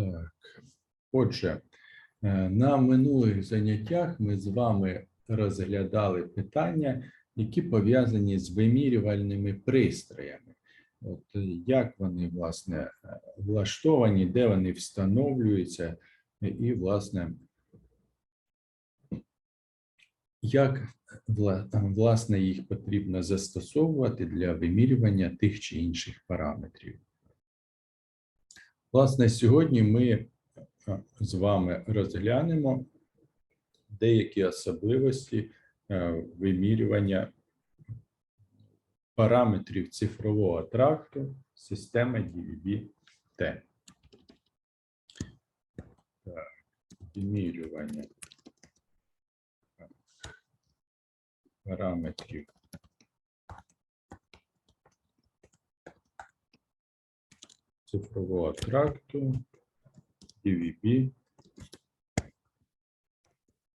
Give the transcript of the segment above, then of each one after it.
Так. Отже, е, на минулих заняттях ми з вами розглядали питання, які пов'язані з вимірювальними пристроями. От е, як вони, власне, е, влаштовані, де вони встановлюються, і, власне, як власне їх потрібно застосовувати для вимірювання тих чи інших параметрів. Власне, сьогодні ми е, з вами розглянемо деякі особливості е, вимірювання параметрів цифрового тракту системи DVB-T. Вимірювання параметрів цифрового тракту DVB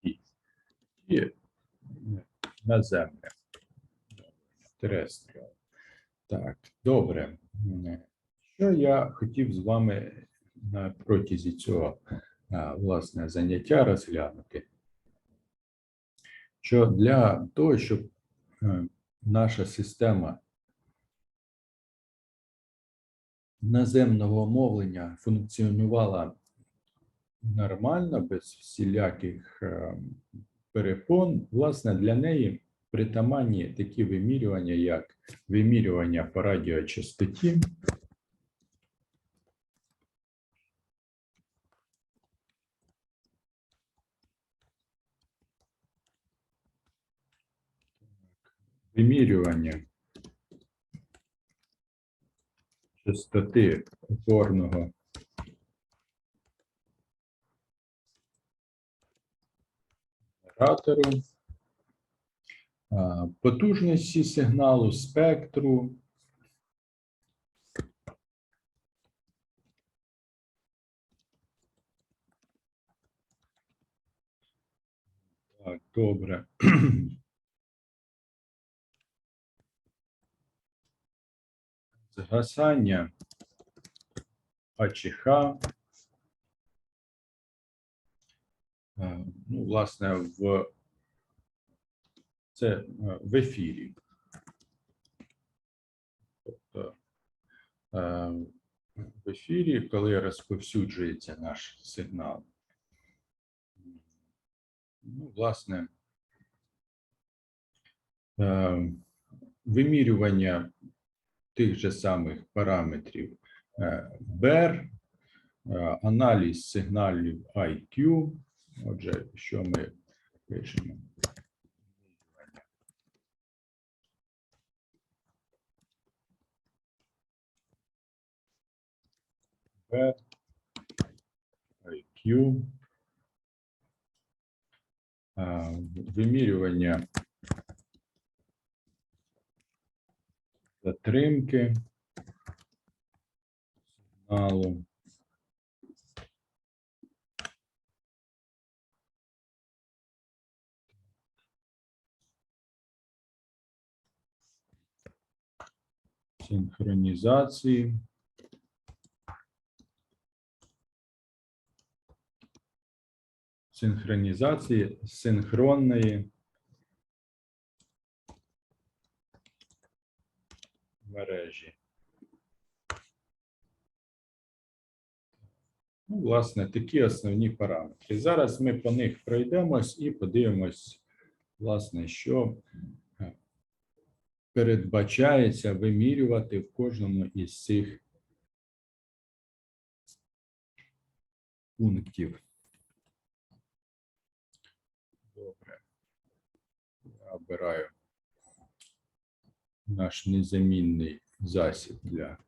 і, і наземне терестріал. Так, добре. Що я хотів з вами на протязі цього власне заняття розглянути? Що для того, щоб е, наша система наземного мовлення функціонувала нормально, без всіляких е, перепон, власне, для неї притаманні такі вимірювання, як вимірювання по радіочастоті, вимірювання частоти опорного генератору, потужності сигналу, спектру. Так, добре. Згасання АЧХ. Е, Ну, власне, в це е, в ефірі. Тобто е, в ефірі, коли розповсюджується наш сигнал. Ну, власне, вимірювання тих же самих параметрів е, БЕР, е, аналіз сигналів IQ. Отже, що ми пишемо? B, IQ, вимірювання затримки сигналу. Синхронізації. Синхронізації синхронної мережі. Ну, власне, такі основні параметри. Зараз ми по них пройдемось і подивимось, власне, що е, передбачається вимірювати в кожному із цих пунктів. Добре. Я обираю наш незамінний засіб для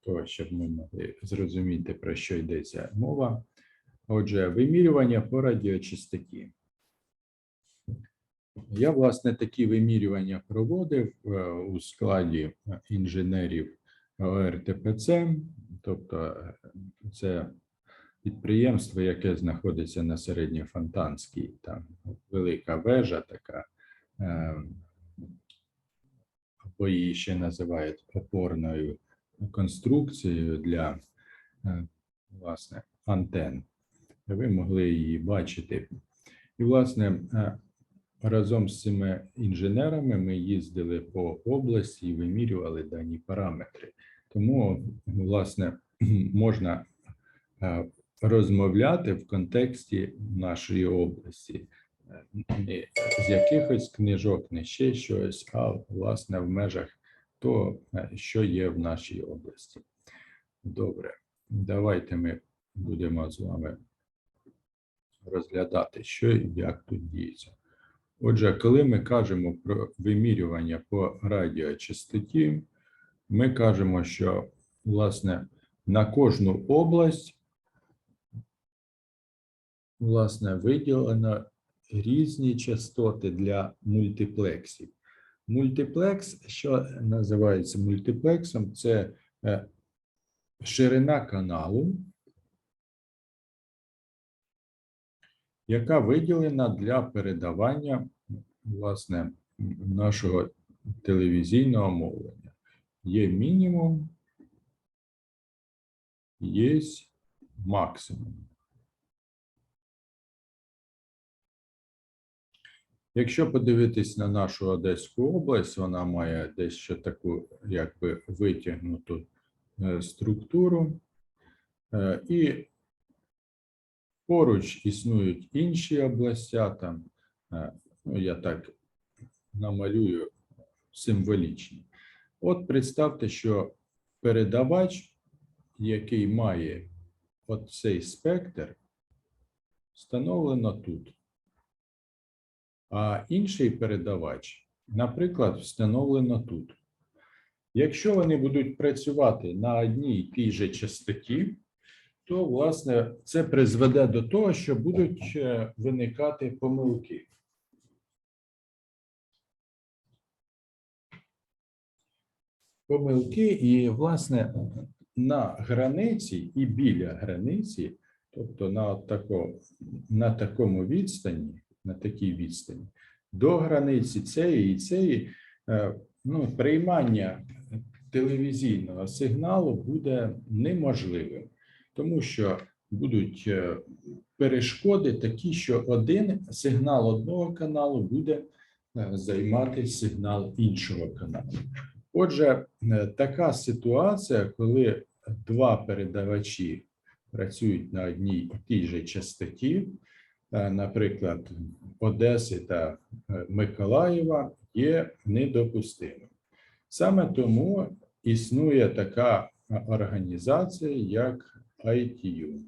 того, щоб ми могли зрозуміти, про що йдеться мова. Отже, вимірювання по радіочастоті. Я, власне, такі вимірювання проводив е, у складі інженерів ОРТПЦ, тобто е, це підприємство, яке знаходиться на середньофонтанській, там велика вежа така, е, або її ще називають опорною конструкцією для е, власне, антен. Ви могли її бачити. І, власне, е, разом з цими інженерами ми їздили по області і вимірювали дані параметри. Тому, власне, можна е, розмовляти в контексті нашої області. Е, з якихось книжок, не ще щось, а власне в межах того, е, що є в нашій області. Добре, давайте ми будемо з вами розглядати, що і як тут діється. Отже, коли ми кажемо про вимірювання по радіочастоті, ми кажемо, що власне на кожну область власне виділено різні частоти для мультиплексів. Мультиплекс, що називається мультиплексом, це е, ширина каналу, яка виділена для передавання власне нашого телевізійного мовлення. Є мінімум, є максимум. Якщо подивитись на нашу Одеську область, вона має дещо таку якби витягнуту е, структуру, Е, і поруч існують інші областя, там, е, ну, я так намалюю символічно. От представте, що передавач, який має оцей спектр, встановлено тут. А інший передавач, наприклад, встановлено тут. Якщо вони будуть працювати на одній і тій же частоті, то власне це призведе до того, що будуть е, виникати помилки. Помилки, і, власне, на границі і біля границі, тобто на, тако, на такому відстані, на такій відстані, до границі цієї і цієї, е, ну, приймання телевізійного сигналу буде неможливим тому що будуть е, перешкоди такі, що один сигнал одного каналу буде е, займати сигнал іншого каналу. Отже, така ситуація, коли два передавачі працюють на одній і тій же частоті, наприклад, Одеси та Миколаєва, є недопустимим. Саме тому існує така організація, як ITU.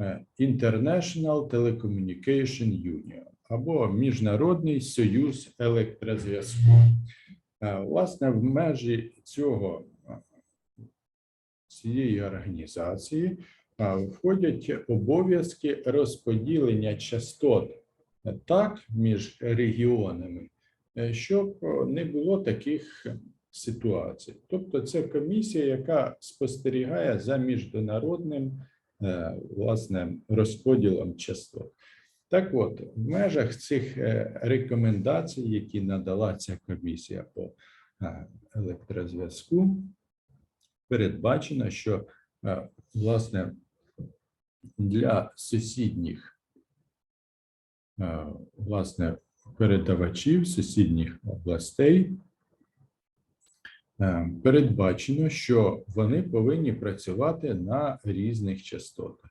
Е, International Telecommunication Union або Міжнародний союз електрозв'язку. Е, Власне, в межі цього е, цієї організації входять обов'язки розподілення частот так між регіонами, щоб не було таких ситуацій. Тобто, це комісія, яка спостерігає за міжнародним е, власне розподілом частот. Так от, в межах цих е, рекомендацій, які надала ця комісія по е, електрозв'язку, передбачено, що власне для сусідніх власне передавачів сусідніх областей Е, передбачено, що вони повинні працювати на різних частотах.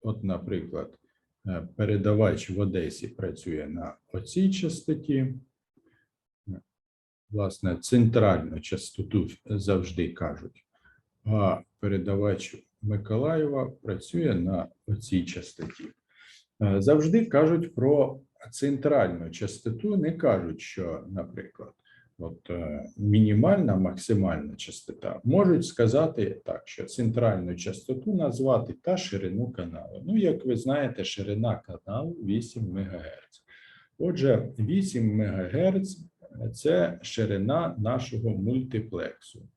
От, наприклад, е, передавач в Одесі працює на оцій частоті. Власне, центральну частоту завжди кажуть, а передавач Миколаєва працює на оцій частоті. Е, завжди кажуть про центральну частоту, не кажуть, що, наприклад, от е, мінімальна, максимальна частота, можуть сказати так, що центральну частоту назвати та ширину каналу. Ну, як ви знаєте, ширина каналу 8 МГц. Отже, 8 МГц – це ширина нашого мультиплексу.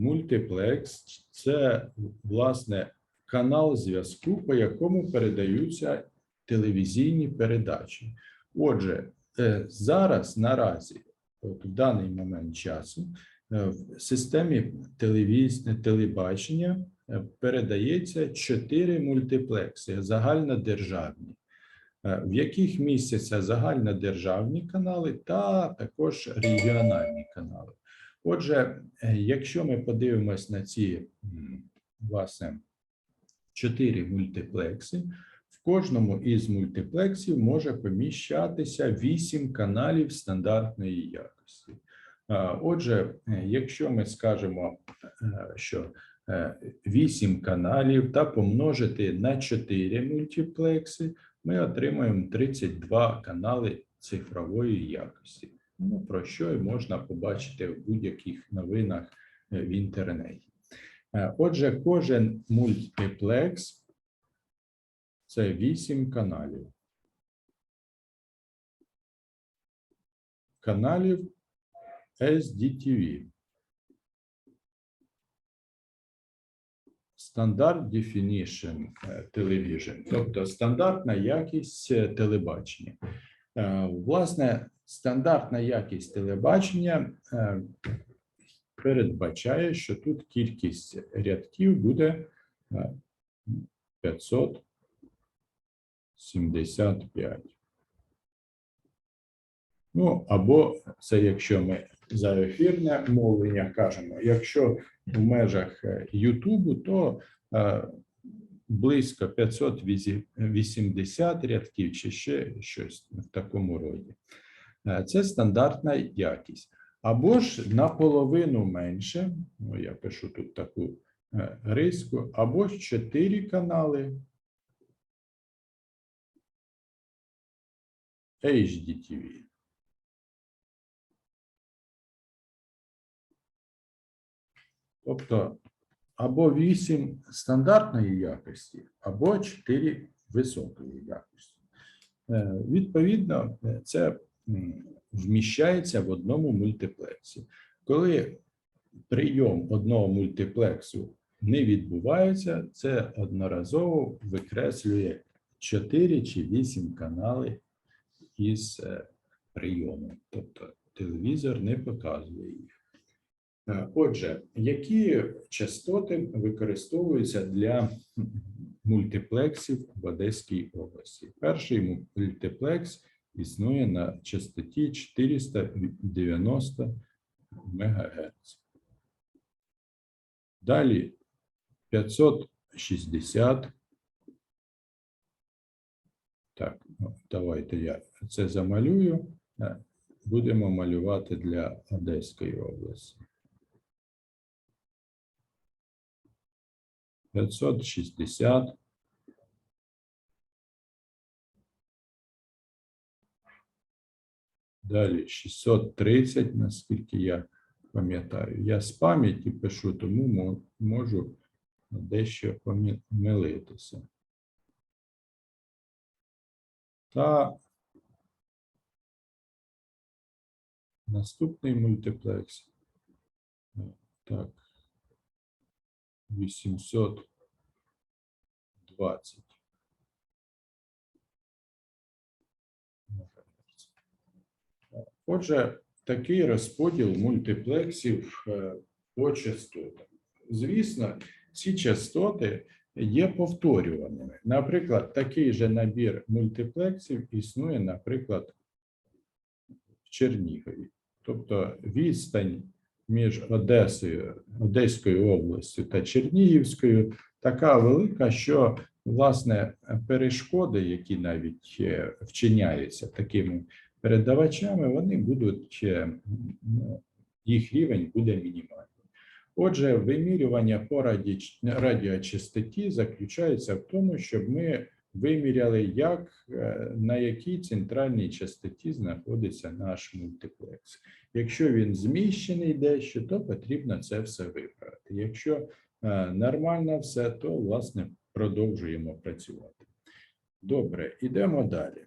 Мультиплекс це власне канал зв'язку, по якому передаються телевізійні передачі. Отже, е, зараз наразі от в даний момент часу Е, В системі телебачення е, передається чотири мультиплекси загальнодержавні, в яких містяться загальнодержавні канали та також регіональні канали. Отже, е, якщо ми подивимось на ці власне чотири мультиплекси, в кожному із мультиплексів може поміщатися вісім каналів стандартної якості. Отже, е, якщо ми скажемо, е, що 8 каналів та помножити на 4 мультиплекси, ми отримаємо 32 канали цифрової якості. Ну, про що можна побачити в будь-яких новинах е, в інтернеті. Е, Отже, кожен мультиплекс це 8 каналів. Каналів SDTV. Standard Definition е, Television, тобто стандартна якість е, телебачення. Е, Власне, стандартна якість телебачення е, передбачає, що тут кількість рядків буде е, 575. Ну, або це якщо ми за ефірне мовлення кажемо, якщо в межах е, Ютубу, то е, близько 580 рядків чи ще щось в такому роді. Е, Це стандартна якість. Або ж наполовину менше, ну я пишу тут таку е, риску, або ж 4 канали HDTV. Тобто або 8 стандартної якості, або 4 високої якості. Е, Відповідно, це вміщається в одному мультиплексі. Коли прийом одного мультиплексу не відбувається, це одноразово викреслює 4 чи 8 канали із е, прийому. Тобто телевізор не показує їх. Е, Отже, які частоти використовуються для мультиплексів в Одеській області? Перший мультиплекс існує на частоті 490 МГц. Далі 560. Так, ну, давайте я це замалюю. Е, Будемо малювати для Одеської області. 560. Далі 630, наскільки я пам'ятаю. Я з пам'яті пишу, тому можу дещо помилитися. Та наступний мультиплекс. Так. 820. Отже, такий розподіл мультиплексів е, по частотам. Звісно, ці частоти є повторюваними. Наприклад, такий же набір мультиплексів існує, наприклад, в Чернігові. Тобто відстань між Одесою, Одеською областю та Чернігівською така велика, що власне перешкоди, які навіть е, вчиняються такими передавачами, вони будуть е, ну, їх рівень буде мінімальний. Отже, вимірювання по раді- радіочастоті заключається в тому, щоб ми виміряли, як е, на якій центральній частоті знаходиться наш мультиплекс. Якщо він зміщений дещо, то потрібно це все виправити. Якщо е, нормально все, то власне продовжуємо працювати. Добре, йдемо далі.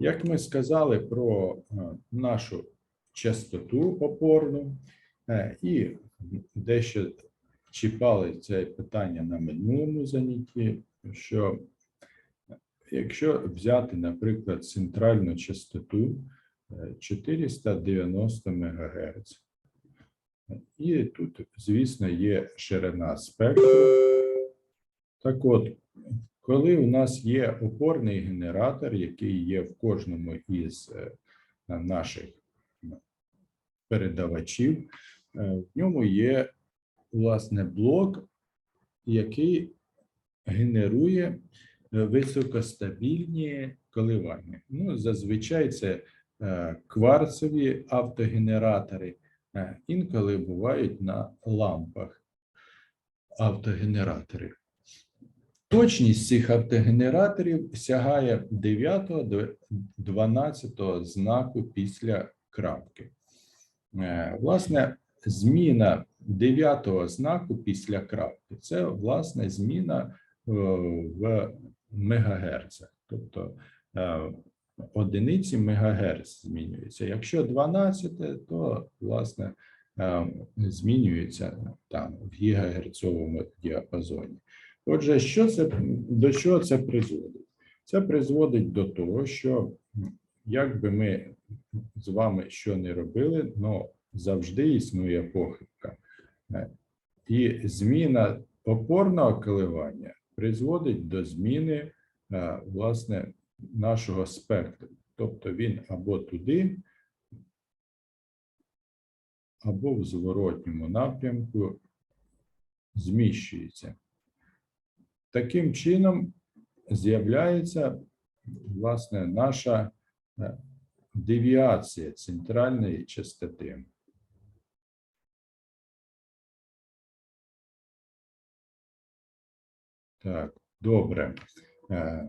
Як ми сказали про е, нашу частоту опорну і дещо чіпали це питання на минулому занятті, що якщо взяти, наприклад, центральну частоту, е, 490 МГц. І тут, звісно, є ширина спектру. Так от, коли у нас є опорний генератор, який є в кожному із е, наших передавачів, е, в ньому є власне блок, який генерує е, високостабільні коливання. Ну, зазвичай це е, кварцеві автогенератори, е, інколи бувають на лампах автогенератори. Точність цих автогенераторів сягає 9 до 12 знаку після крапки. Власне, зміна 9 знаку після крапки це власне зміна е, в мегагерцах. Тобто е, одиниці мегагерц змінюються. Якщо 12, то власне е, змінюється там в гігагерцовому діапазоні. Отже, що це до чого це призводить? Це призводить до того, що як би ми з вами що не робили, але завжди існує похибка. Е, І зміна опорного коливання призводить до зміни е, власне нашого спектру. Тобто він або туди, або в зворотньому напрямку зміщується. Таким чином з'являється власне наша е, девіація центральної частоти. Так, добре. Е,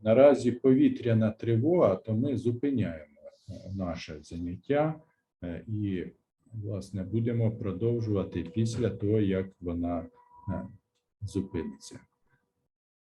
Наразі повітряна тривога, то ми зупиняємо е, наше заняття е, і, власне, будемо продовжувати після того, як вона зупиниться.